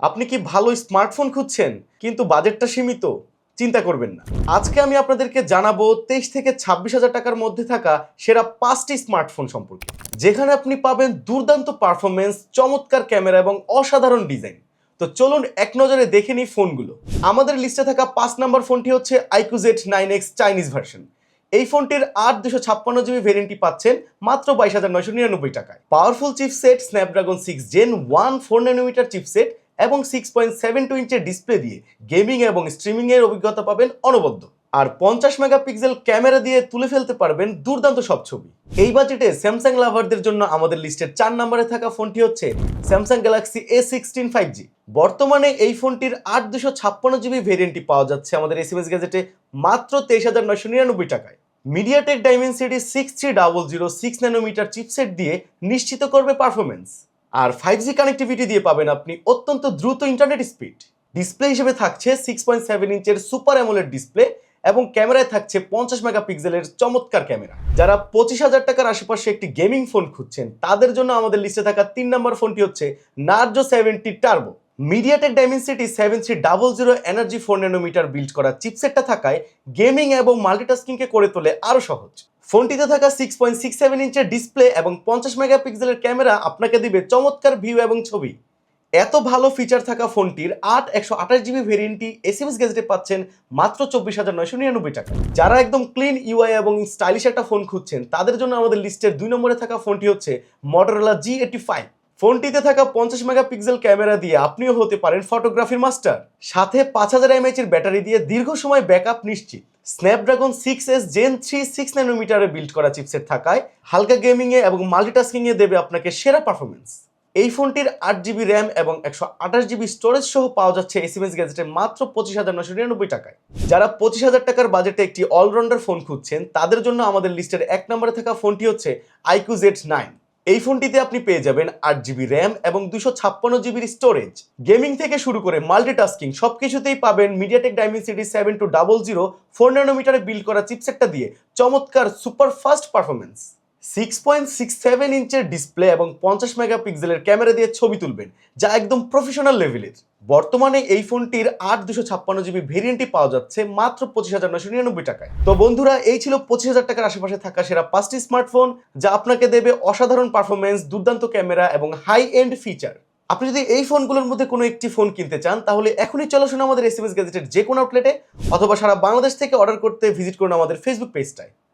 আপনি কি ভালো স্মার্টফোন খুঁজছেন? কিন্তু বাজেটটা সীমিত, চিন্তা করবেন না। আজকে আমি আপনাদেরকে জানাব তেইশ থেকে ছাব্বিশ হাজার টাকার মধ্যে থাকা সেরা পাঁচটি স্মার্টফোন সম্পর্কে। যেখানে আপনি পাবেন দুর্দান্ত পারফরমেন্স চমৎকার ক্যামেরা এবং অসাধারণ ডিজাইন। তো চলুন এক নজরে দেখে নিই ফোনগুলো। আমাদের লিস্টে থাকা পাঁচ নম্বর ফোনটি হচ্ছে iQOO Z nine X Chinese version. এই ফোনটির আট দুশো ছাপ্পান্ন জিবি ভেরিয়েন্টটি পাচ্ছেন মাত্র বাইশ হাজার নয়শো নিরানব্বই টাকায়। Powerful chipset Snapdragon six gen one four nanometer chipset এবং সিক্স পয়েন্ট সেভেন টু ইঞ্চের ডিসপ্লে দিয়ে গেমিং এবং স্ট্রিমিং এর অভিজ্ঞতা পাবেন অনবদ্য। আর পঞ্চাশ মেগাপিক্সেল ক্যামেরা দিয়ে তুলে ফেলতে পারবেন দুর্দান্ত সব ছবি। এই বাজেটে স্যামসাং লাভারদের জন্য আমাদের লিস্টের চার নম্বরে থাকা ফোনটি হচ্ছে Samsung Galaxy A sixteen five G বর্তমানে এই ফোনটির আট দুশো ছাপ্পান্ন জিবি ভেরিয়েন্টটি পাওয়া যাচ্ছে আমাদের এস এম এস গ্যাজেটে মাত্র তেইশ হাজার নয়শো নিরানব্বই টাকায়। MediaTek Dimensity six three double zero six nanometer chipset দিয়ে নিশ্চিত করবে পারফরমেন্স আর ফাইভ জি কানেক্টিভিটি দিয়ে পাবেন আপনি অত্যন্ত দ্রুত ইন্টারনেট স্পিড ডিসপ্লে হিসেবে থাকছে সিক্স পয়েন্ট সেভেন ইঞ্চের সুপার অ্যামোলেড ডিসপ্লে এবং ক্যামেরায় থাকছে পঞ্চাশ মেগাপিক্সেলের চমৎকার ক্যামেরা। যারা পঁচিশ হাজার টাকার আশেপাশে একটি গেমিং ফোন খুঁজছেন, তাদের জন্য আমাদের লিস্টে থাকা তিন নম্বর ফোনটি হচ্ছে Narzo seventy turbo MediaTek Dimensity seven three double zero energy four nanometer build করা চিপসেটটা থাকায় গেমিং এবং মাল্টিটাস্কিংকে করে তোলে আরও সহজ। ফোনটিতে থাকা সিক্স পয়েন্ট সিক্স সেভেন ইঞ্চের ডিসপ্লে এবং পঞ্চাশ মেগাপিক্সেলের ক্যামেরা আপনাকে দিবে চমৎকার ভিউ এবং ছবি। এত ভালো ফিচার থাকা ফোনটির আট একশো আঠাশ জিবি ভেরিয়েন্টটি এসএমএস গ্যাজেটে পাচ্ছেন মাত্র চব্বিশ হাজার নয়শো নিরানব্বই টাকা। যারা একদম ক্লিন ইউআই এবং স্টাইলিশ একটা ফোন খুঁজছেন, তাদের জন্য আমাদের লিস্টের দুই নম্বরে থাকা ফোনটি হচ্ছে মটোরোলা জি এইটি ফাইভ ফোনটিতে থাকা পঞ্চাশ মেগাপিক্সেল ক্যামেরা দিয়ে আপনিও হতে পারেন ফটোগ্রাফির মাস্টার সাথে পাঁচ হাজার এমএইচ এর ব্যাটারি দিয়ে দীর্ঘ সময় ব্যাকআপ নিশ্চিত। Snapdragon six S gen three six ন্যানোমিটারে build করা চিপসেট থাকায় হালকা গেমিংয়ে এবং মাল্টিটাস্কিংয়ে দেবে আপনাকে সেরা পারফরমেন্স এই ফোনটির আট জিবি র্যাম এবং একশো আঠাশ জিবি স্টোরেজ সহ পাওয়া যাচ্ছে এসএমএস গ্যাজেটে মাত্র পঁচিশ হাজার নশো নিরানব্বই টাকায়। যারা পঁচিশ হাজার টাকার বাজেটে একটি অলরাউন্ডার ফোন খুঁজছেন, তাদের জন্য আমাদের লিস্টের এক নম্বরে থাকা ফোনটি হচ্ছে আইকিউ জেড নাইন এই ফোনটিতে আপনি পেয়ে যাবেন আট জিবি র্যাম এবং দুশো ছাপ্পান্ন জিবির স্টোরেজ গেমিং থেকে শুরু করে মাল্টিটাস্কিং সব কিছুতেই পাবেন MediaTek Dimensity seven two double zero four ন্যানোমিটারে build করা চিপসেটটা দিয়ে চমৎকার super fast performance six point six seven ইঞ্চের display এবং পঞ্চাশ মেগাপিক্সেলের ক্যামেরা দিয়ে ছবি তুলবেন, যা একদম প্রফেশনাল লেভেলের বর্তমানে এই ফোনটির আট দুশো ছাপ্পান্ন জিবি ভেরিয়েন্টটি পাওয়া যাচ্ছে মাত্র পঁচিশ হাজার নশো নিরানব্বই টাকায়। তো বন্ধুরা, এই ছিল পঁচিশ হাজার টাকার আশেপাশে থাকা সেরা পাঁচটি স্মার্টফোন যা আপনাকে দেবে অসাধারণ পারফরমেন্স দুর্দান্ত ক্যামেরা এবং হাই এন্ড ফিচার আপনি যদি এই ফোনগুলোর মধ্যে কোনো একটি ফোন কিনতে চান, তাহলে এখনই চলো শুনে আমাদের এস এম এস গ্যাজেটের যে কোনো আউটলেটে অথবা সারা বাংলাদেশ থেকে অর্ডার করতে ভিজিট করুন আমাদের ফেসবুক পেজটায়